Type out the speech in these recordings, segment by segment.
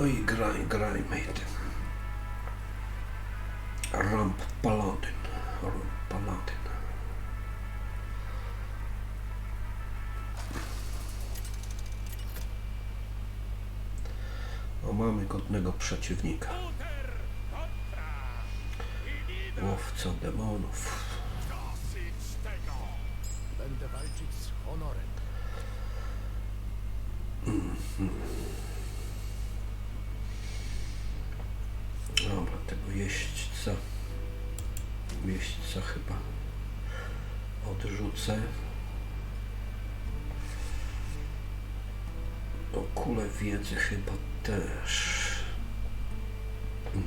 No i graj, grajmy tym. Ramp Paladin. Ramp Paladin. O, mamy godnego przeciwnika. Łowca demonów. Będę walczyć z honorem. Dobra, tego jeźdźca. Jeźdźca chyba odrzucę. O kulę wiedzy chyba też. Mm.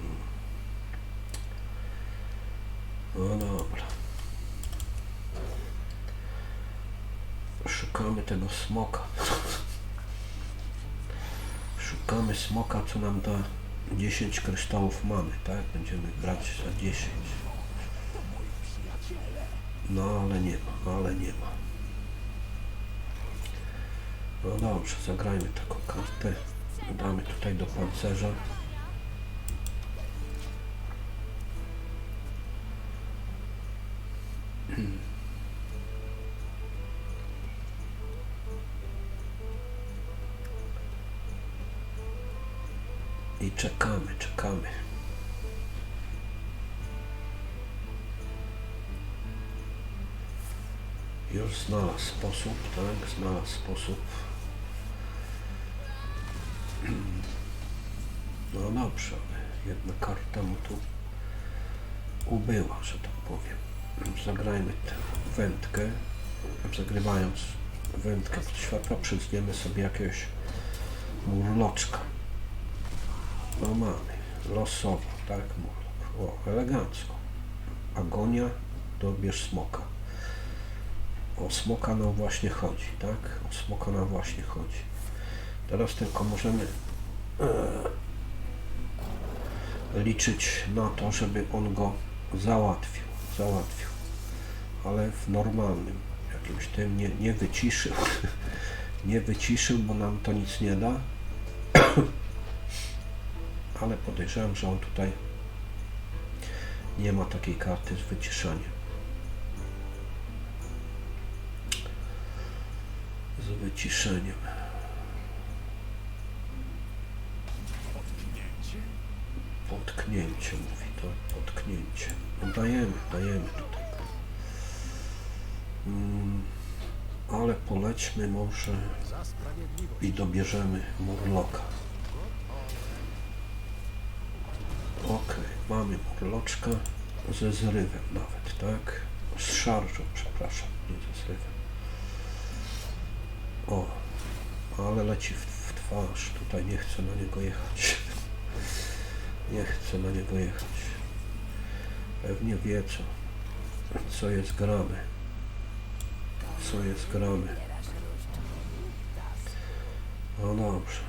No dobra. Szukamy tego smoka. Szukamy smoka, co nam da 10 kryształów mamy, tak? Będziemy brać za 10. No ale nie ma, ale nie ma. No dobrze, zagrajmy taką kartę. Damy tutaj do pancerza. I czekamy, czekamy. Już znalazł sposób, tak? Znalazł sposób. No dobrze, ale jedna karta mu tu ubyła, że tak powiem. Zagrajmy tę wędkę. Zagrywając wędkę pod światła, przyzniemy sobie jakiegoś murloczka. Mamy. Losowo, tak? O, elegancko. Agonia, dobierz smoka. O smoka nam właśnie chodzi, tak? O smoka nam właśnie chodzi. Teraz tylko możemy e, liczyć na to, żeby on go załatwił. Załatwił. Ale w normalnym jakimś tym nie, nie wyciszył. nie wyciszył, bo nam to nic nie da. Ale podejrzewam, że on tutaj nie ma takiej karty z wyciszaniem. Z wyciszeniem. Potknięcie? Mówi to, potknięcie. No dajemy, dajemy tutaj. Mm, ale polećmy może i dobierzemy Murloka. Okej, mamy Murloczka ze zrywem nawet, tak? Z szarżą, przepraszam, nie ze zrywem. O, ale leci w, w twarz, tutaj nie chcę na niego jechać. Nie chcę na niego jechać. Pewnie wie co, co jest grane. Co jest grane. No dobrze.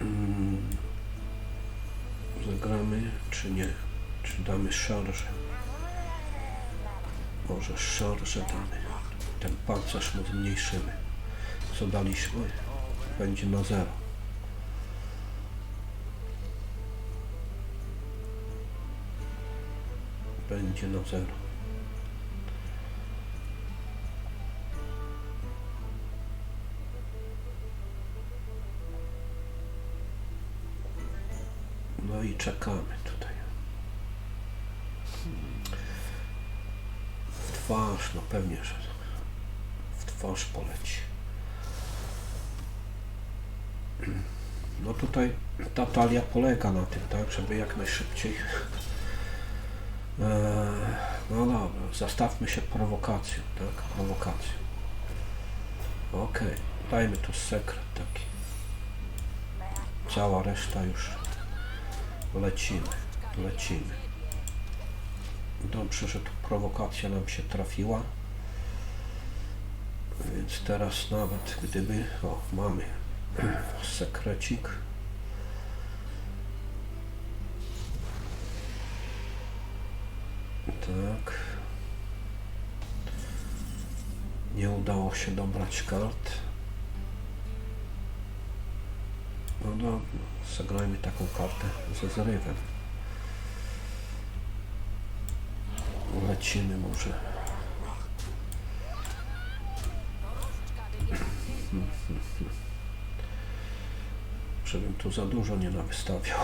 Mm. Zagramy czy nie? Czy damy szarżę? Może szarżę damy. Ten pancerz mu zmniejszymy. Co daliśmy? Będzie na zero. Będzie na zero. I czekamy tutaj. W twarz, no pewnie, że w twarz poleci. No tutaj ta talia polega na tym, tak, żeby jak najszybciej. Eee, no dobra, zastawmy się prowokacją, tak, prowokacją. Okej, dajmy tu sekret taki. Cała reszta już lecimy, lecimy. Dobrze, że tu prowokacja nam się trafiła. Więc teraz nawet gdyby... O, mamy sekrecik. Tak. Nie udało się dobrać kart. No zagrajmy taką kartę ze zrywem. Lecimy może. Żebym tu za dużo nie nawystawiał.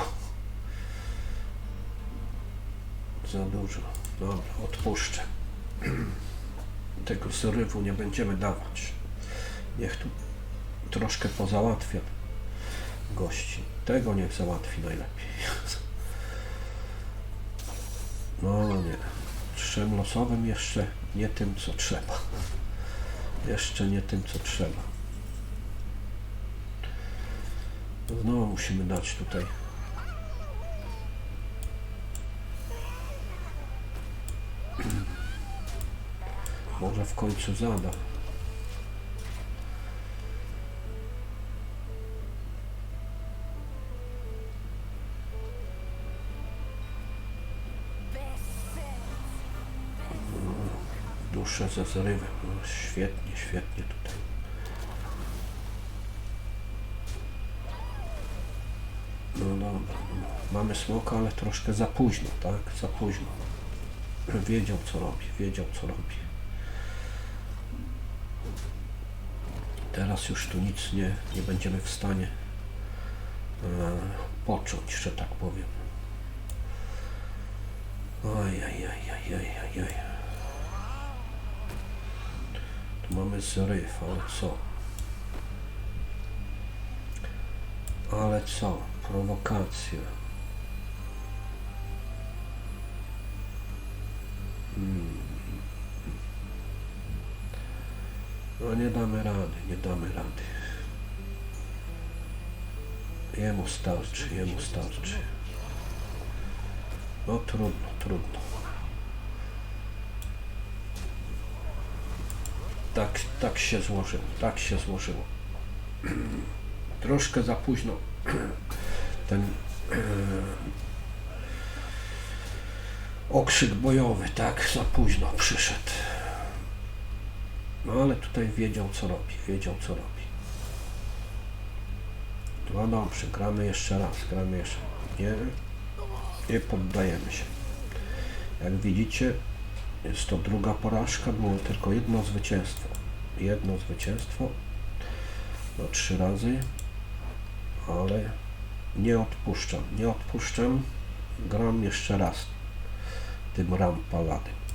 Za dużo. Dobra, odpuszczę. Tego zrywu nie będziemy dawać. Niech tu troszkę pozałatwia gości. Tego niech załatwi najlepiej. No nie. Trzem losowym jeszcze nie tym co trzeba. Jeszcze nie tym co trzeba. Znowu musimy dać tutaj. Może w końcu zada. Duszę ze zrywem. No, świetnie, świetnie tutaj. No dobra. No. Mamy smoka, ale troszkę za późno, tak? Za późno. Wiedział co robi, wiedział co robi. Teraz już tu nic nie, nie będziemy w stanie e, począć, że tak powiem. Oj, oj, oj, oj, oj, oj. Tu mamy zryw, ale co? Ale co? Prowokacja. Hmm. No nie damy rady, nie damy rady. Jemu starczy, jemu starczy. No trudno, trudno. Tak, tak się złożyło, tak się złożyło. Troszkę za późno ten e, okrzyk bojowy, tak, za późno przyszedł. No ale tutaj wiedział co robi, wiedział co robi. No dobrze, gramy jeszcze raz, gramy jeszcze. Nie, nie poddajemy się. Jak widzicie, jest to druga porażka, było tylko jedno zwycięstwo. Jedno zwycięstwo, no trzy razy, ale nie odpuszczam, nie odpuszczam. Gram jeszcze raz tym Ram Paladin.